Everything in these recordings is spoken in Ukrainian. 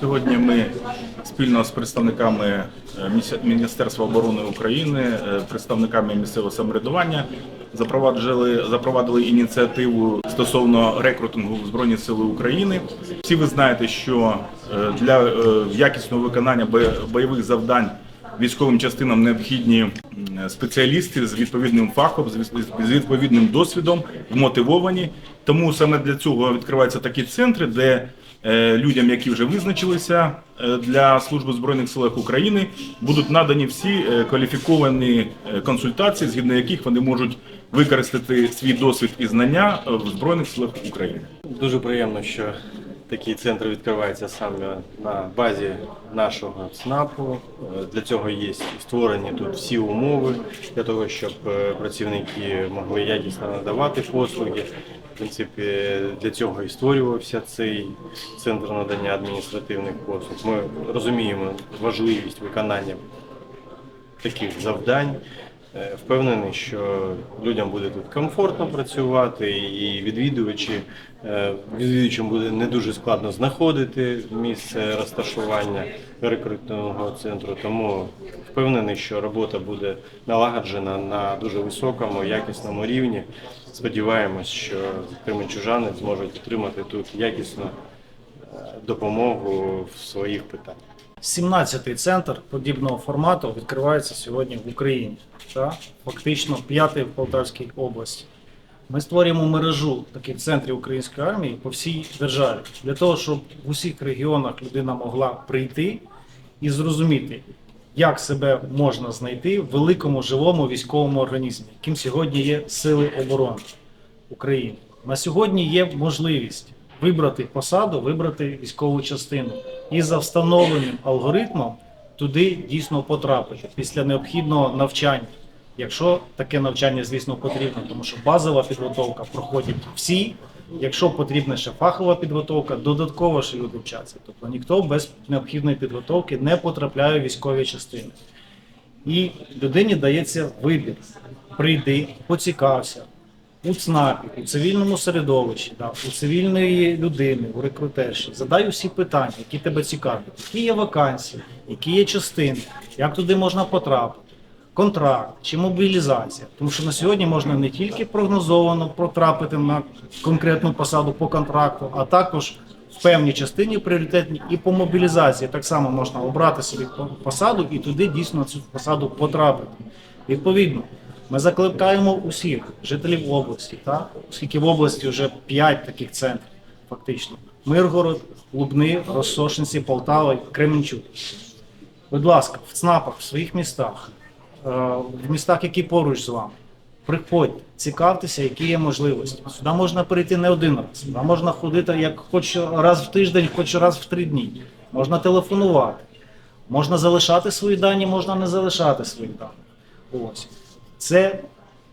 Сьогодні ми спільно з представниками е, Міністерства- оборони України, е, представниками місцевого самоврядування запровадили, запровадили ініціативу стосовно рекрутингу в Збройні Сили України. Всі ви знаєте, що е, для якісного виконання бо- бойових завдань військовим частинам необхідні спеціалісти з відповідним фахом, з відповідним досвідом, вмотивовані. Тому саме для цього відкриваються такі центри, де людям, які вже визначилися е, для служби збройних силах України, будуть надані всі е, кваліфіковані е, консультації, згідно яких вони можуть використати свій досвід і знання е, в збройних силах України. Дуже приємно, що такий центр відкривається саме на базі нашого ЦНАПу. Е, Для цього є створені тут всі умови для того, щоб е, працівники могли якісно надавати послуги. Принципі, для цього і створювався цей центр надання адміністративних послуг. Ми розуміємо важливість виконання таких завдань. Е, Впевнений, що людям буде тут комфортно працювати, і відвідувачі е, відвідувачам буде не дуже складно знаходити місце розташування рекрутингового центру. Тому впевнений, що робота буде налагоджена на дуже високому, якісному рівні. Сподіваємось, що кременчужани зможуть отримати тут якісну е, допомогу в своїх питаннях. 17-й центр подібного формату відкривається сьогодні в Україні. Та? Фактично п'ятий в Полтавській області. Ми створюємо мережу таких центрів української армії по всій державі для того, щоб в усіх регіонах людина могла прийти і зрозуміти, як себе можна знайти в великому живому військовому організмі, яким сьогодні є сили оборони України. На сьогодні є можливість вибрати посаду, вибрати військову частину і за встановленим алгоритмом туди дійсно потрапити після необхідного навчання. Якщо таке навчання, звісно, потрібно, тому що базова підготовка проходять всі. Якщо потрібна ще фахова підготовка, додатково ще люди вчаться. Тобто ніхто без необхідної підготовки не потрапляє в військові частини. І людині дається вибір. Прийди, поцікався у ЦНАПі, у цивільному середовищі, да, у цивільної людини, у рекрутерші. Задай усі питання, які тебе цікавлять, які є вакансії, які є частини, як туди можна потрапити, контракт чи мобілізація. Тому що на сьогодні можна не тільки прогнозовано потрапити на конкретну посаду по контракту, а також в певній частині пріоритетні і по мобілізації так само можна обрати собі посаду і туди дійсно цю посаду потрапити. Відповідно, ми закликаємо усіх жителів області, так? оскільки в області вже 5 таких центрів, фактично: Миргород, Лубни, Розсошинці, Полтава, Кременчук. Будь ласка, в ЦНАПах, в своїх містах, в містах, які поруч з вами. Приходьте, цікавтеся, які є можливості. Сюди можна прийти не один раз. Сюди можна ходити як хоч раз в тиждень, хоч раз в три дні. Можна телефонувати, можна залишати свої дані, можна не залишати свої дані. Ось. Це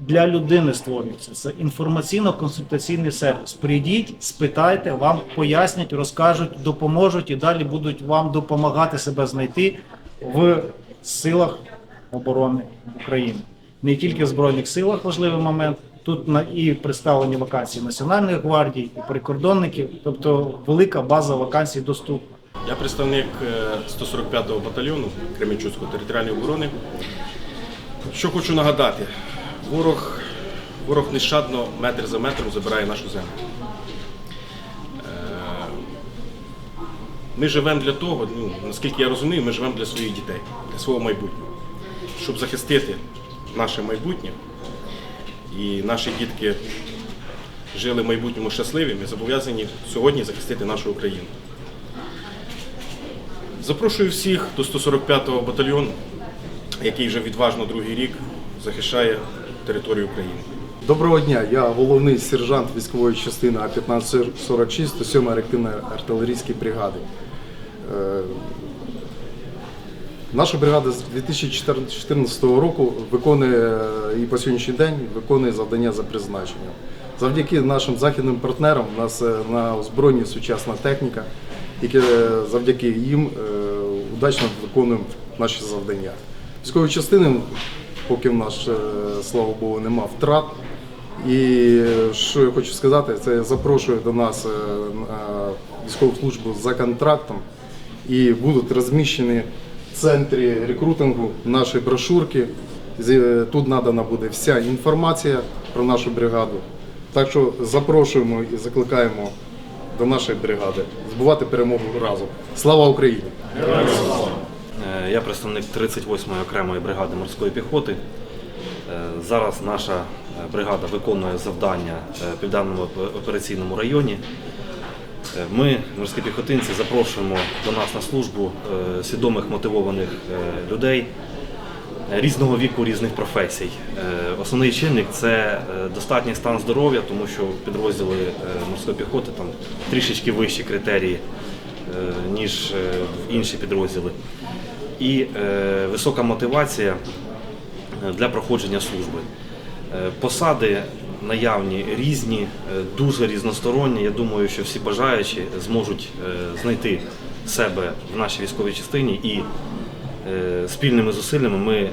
для людини створюється. Це інформаційно-консультаційний сервіс. Прийдіть, спитайте, вам пояснять, розкажуть, допоможуть і далі будуть вам допомагати себе знайти в силах оборони України. Не тільки в Збройних силах важливий момент. Тут на і представлені вакансії Національної гвардії, і прикордонників, тобто велика база вакансій доступна. Я представник е, 145-го батальйону Кременчуцької територіальної оборони. Що хочу нагадати, ворог, ворог нещадно метр за метром забирає нашу землю. Е, Ми живемо для того, ну, наскільки я розумію, ми живемо для своїх дітей, для свого майбутнього. Щоб захистити наше майбутнє і наші дітки жили в майбутньому щасливі, ми зобов'язані сьогодні захистити нашу Україну. Запрошую всіх до 145-го батальйону, який вже відважно другий рік захищає територію України. Доброго дня, я головний сержант військової частини А-1546 107 реактивної артилерійської бригади. Наша бригада з 2014 року виконує і по сьогоднішній день виконує завдання за призначенням. Завдяки нашим західним партнерам у нас е, на озброєнні сучасна техніка, які е, завдяки їм е, удачно виконуємо наші завдання. Військові частини, поки в нас, слава Богу, нема втрат. І що я хочу сказати, це я запрошую до нас на військову службу за контрактом. і будуть розміщені центрі рекрутингу наші брошурки. Тут надана буде вся інформація про нашу бригаду. Так що запрошуємо і закликаємо до нашої бригади збувати перемогу разом. Слава Україні! Е, Я представник 38-ї окремої бригади морської піхоти. Е, Зараз наша е, бригада виконує завдання е, в південному операційному районі. Е, Ми, морські піхотинці, запрошуємо до нас на службу е, свідомих мотивованих е, людей різного віку, різних професій. Основний чинник це достатній стан здоров'я, тому що підрозділи морської піхоти там трішечки вищі критерії, ніж інші підрозділи. І висока мотивація для проходження служби. Посади наявні різні, е, дуже різносторонні. Я думаю, що всі бажаючі зможуть е, знайти себе в нашій військовій частині і е, спільними зусиллями ми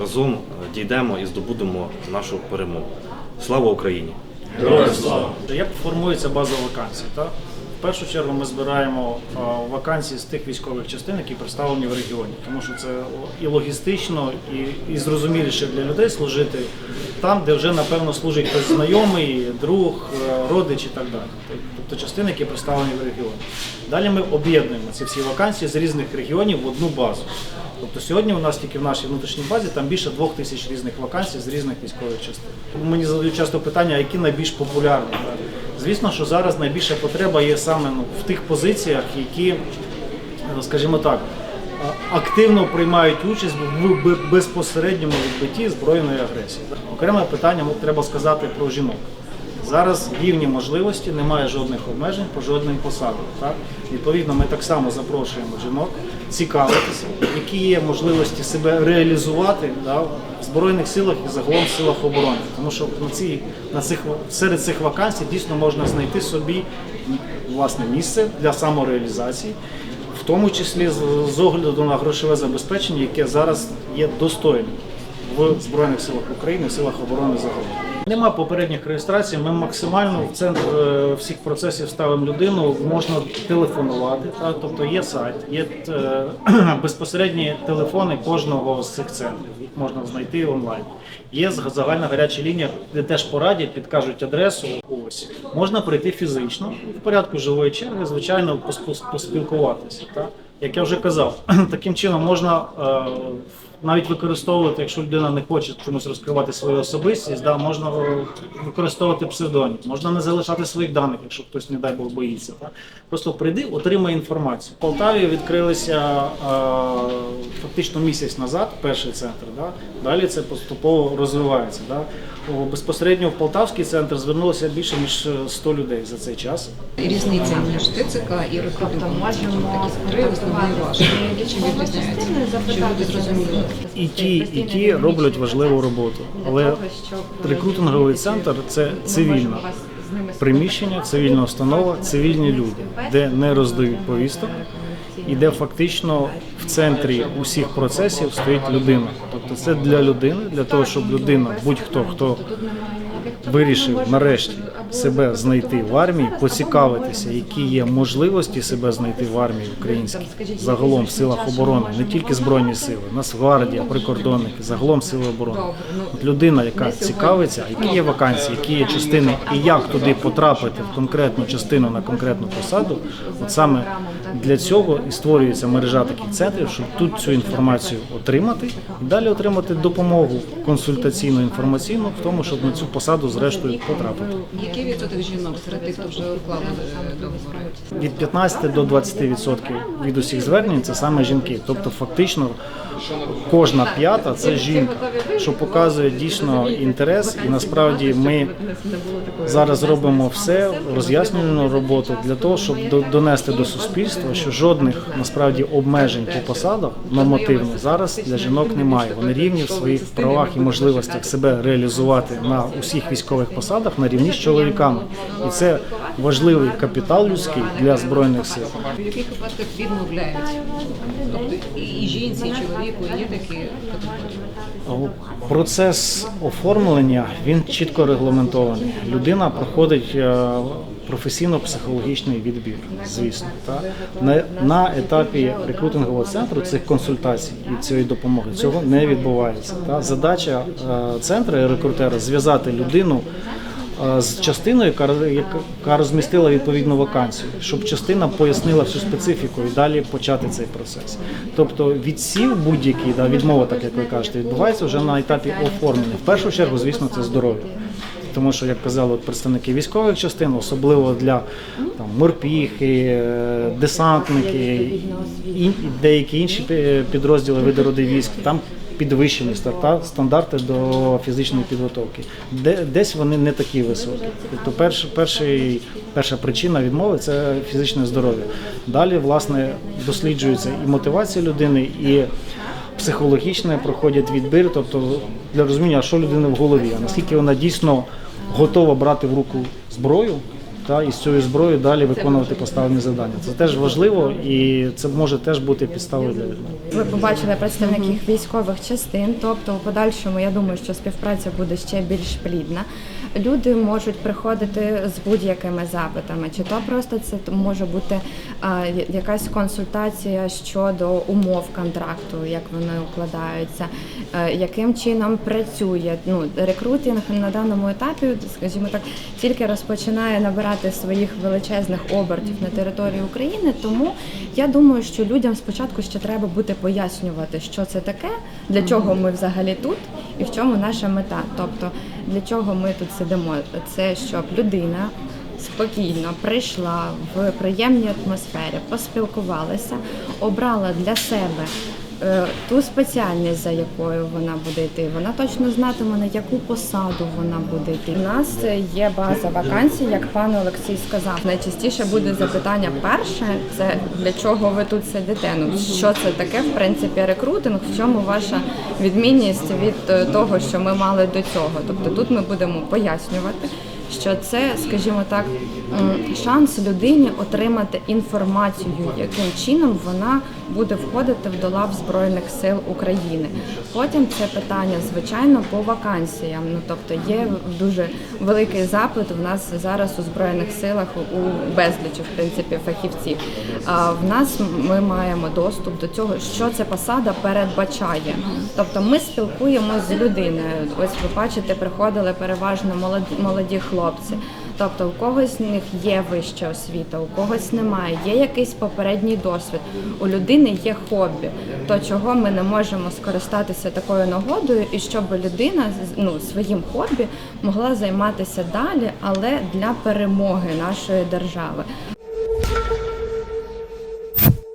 разом дійдемо і здобудемо нашу перемогу. Слава Україні! Як формується база вакансій? Так? В першу чергу ми збираємо вакансії з тих військових частин, які представлені в регіоні, тому що це і логістично, і, і зрозуміліше для людей служити там, де вже напевно служить хтось знайомий, друг, е, родич і так далі. Тобто частини, які представлені в регіоні. Далі ми об'єднуємо ці всі вакансії з різних регіонів в одну базу. Тобто сьогодні у нас тільки в нашій внутрішній базі там більше двох тисяч різних вакансій з різних військових частин. Тому Мені задають часто питання, які найбільш популярні. Звісно, що зараз найбільша потреба є саме ну, в тих позиціях, які, е, скажімо так, активно приймають участь в безпосередньому відбитті збройної агресії. Окреме питання ну, треба сказати про жінок. Зараз рівні можливості, немає жодних обмежень по жодним посадам. Так? Відповідно, ми так само запрошуємо жінок цікавитися, які є можливості себе реалізувати да, в Збройних силах і загалом в силах оборони. Тому що на ці, на цих, серед цих вакансій дійсно можна знайти собі власне місце для самореалізації, в тому числі з огляду на грошове забезпечення, яке зараз є достойним в Збройних силах України, в силах оборони загалом. Нема попередніх реєстрацій. Ми максимально в центр е, всіх процесів ставимо людину. Можна телефонувати. Так? Тобто є сайт, є е, безпосередні телефони кожного з цих центрів. Їх можна знайти онлайн. Є загальна гаряча лінія, де теж порадять, підкажуть адресу. Ось можна прийти фізично в порядку живої черги, звичайно, пос- поспілкуватися. Так? Як я вже казав, таким чином можна е, навіть використовувати, якщо людина не хоче чомусь розкривати свою особистість, да, можна е, використовувати псевдонім, можна не залишати своїх даних, якщо хтось, не дай Бог, боїться. Так? Просто прийди, отримай інформацію. В Полтаві відкрилися е, фактично місяць назад, перший центр. Да? Далі це поступово розвивається. Да? Безпосередньо в Полтавський центр звернулося більше ніж е, 100 людей за цей час. Різниця між ТЦК і рекрутингом таких три основні важелі. Чим відрізняється? Щоб люди зрозуміли. І ті, і ті роблять важливу роботу. Але рекрутинговий центр це цивільне приміщення, цивільна установа, цивільні люди, де не роздають повісток, і де фактично в центрі усіх процесів стоїть людина. Тобто це для людини, для того, щоб людина, будь-хто хто вирішив нарешті себе знайти в армії, поцікавитися, які є можливості себе знайти в армії українській, загалом в силах оборони, не тільки збройні сили, Нацгвардія, прикордонники, загалом сили оборони. От людина, яка цікавиться, які є вакансії, які є частини, і як туди потрапити в конкретну частину на конкретну посаду, от саме для цього і створюється мережа таких центрів, щоб тут цю інформацію отримати і далі отримати допомогу консультаційну інформаційну в тому, щоб на цю посаду зрештою потрапити. Який відсоток жінок серед тих, хто вже уклали е, договори? Від 15 до 20% від усіх звернень це саме жінки. Тобто, фактично, кожна п'ята це жінка, що показує дійсно інтерес. І насправді ми зараз робимо все роз'яснювальну роботу для того, щоб до- донести до суспільства, що жодних насправді обмежень по посадах нормативних зараз для жінок немає. Вони рівні в своїх правах і можливостях себе реалізувати на усіх військових посадах на рівні з чоловіками. І це важливий капітал людський для збройних сил. Яких випадках відмовляють? Тобто і жінці, і чоловіку віку, є такі категорії. Процес оформлення він чітко регламентований. Людина проходить е, професійно-психологічний відбір, звісно. Та? На, на етапі рекрутингового центру цих консультацій і цієї допомоги цього не відбувається. Та? Задача е, центру і рекрутера зв'язати людину. З частиною, яка, розмістила відповідну вакансію, щоб частина пояснила всю специфіку і далі почати цей процес. Тобто відсів будь-який, да, відмова, так як ви кажете, відбувається вже на етапі оформлення. В першу чергу, звісно, це здоров'я. Тому що, як казали представники військових частин, особливо для там, морпіхи, е, десантники і деякі інші підрозділи види роди військ, там підвищені стандарти до фізичної підготовки. Десь вони не такі високі. Тобто перш, перший, перша причина відмови це фізичне здоров'я. Далі, власне, досліджується і мотивація людини, і психологічне проходять відбір, тобто для розуміння, що людина в голові, наскільки вона дійсно готова брати в руку зброю. Та і з цією зброєю далі виконувати поставлені завдання. Це теж важливо і це може теж бути підставою для відмови. Ви побачили представників військових частин, тобто у подальшому я думаю, що співпраця буде ще більш плідна. Люди можуть приходити з будь-якими запитами, чи то просто це може бути а, якась консультація щодо умов контракту, як вони укладаються, е, яким чином працює. Ну, рекрутинг на даному етапі, скажімо так, тільки розпочинає набирати своїх величезних обертів на території України. Тому я думаю, що людям спочатку ще треба буде пояснювати, що це таке, для чого ми взагалі тут і в чому наша мета. Тобто для чого ми тут сидимо. Це щоб людина спокійно прийшла в приємній атмосфері, поспілкувалася, обрала для себе. Е, Ту спеціальність, за якою вона буде йти, вона точно знатиме, на яку посаду вона буде йти. У нас є база вакансій, як пан Олексій сказав. Найчастіше буде запитання перше: це для чого ви тут сидите? Ну що це таке, в принципі, рекрутинг? В чому ваша відмінність від е, того, що ми мали до цього? Тобто тут ми будемо пояснювати що це, скажімо так, шанс людині отримати інформацію, яким чином вона буде входити в долав Збройних сил України. Потім це питання, звичайно, по вакансіям. Ну тобто є дуже великий запит в нас зараз у збройних силах у безлічі, в принципі, фахівців. А в нас ми маємо доступ до цього, що ця посада передбачає. Тобто ми спілкуємося з людиною. Ось ви бачите, приходили переважно молоді, молоді хлопці. Тобто у когось з них є вища освіта, у когось немає, є якийсь попередній досвід. У людини є хобі, то чого ми не можемо скористатися такою нагодою, і щоб людина ну, своїм хобі могла займатися далі, але для перемоги нашої держави.